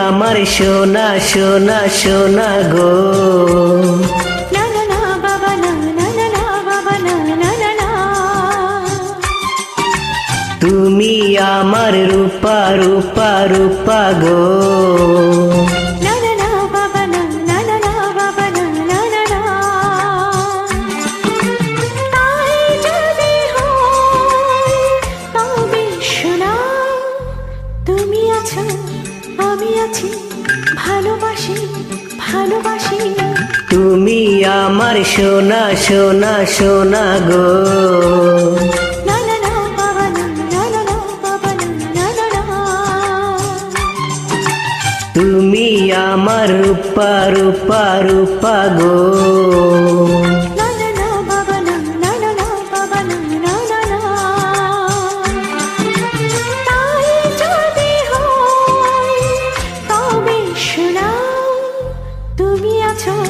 আমার সোনা সোনা সোনা গো তুমি আমার রূপা রূপা রূপা গো হয় তুমি আছো আমি আছি ভালোবাসি ভালোবাসি। তুমি আমার সোনা সোনা সোনা গো। না না না বাবা না না না না বাবা না না না না। তুমি আমার রূপা রূপা রূপা গো।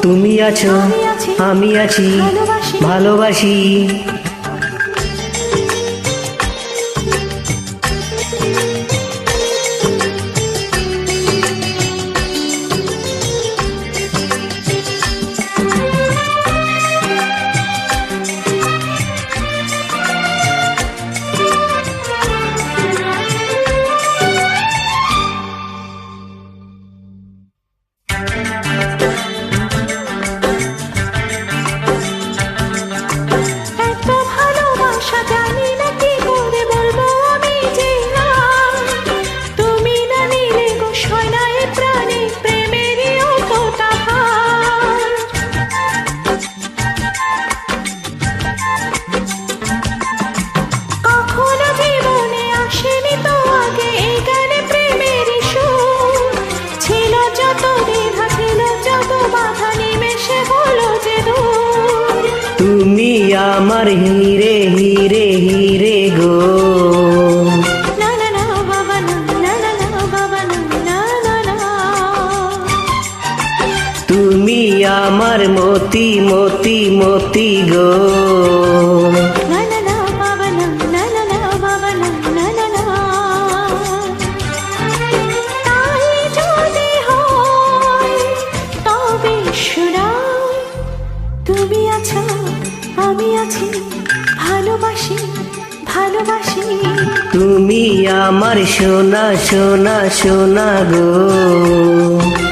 তুমি আছো আমি আছি ভালোবাসি। আমার হিরে হিরে হিরে গো। তুমি আমার মতি মতি মতি গো। ভালোবাসি। তুমি আমার সোনা সোনা সোনা গো।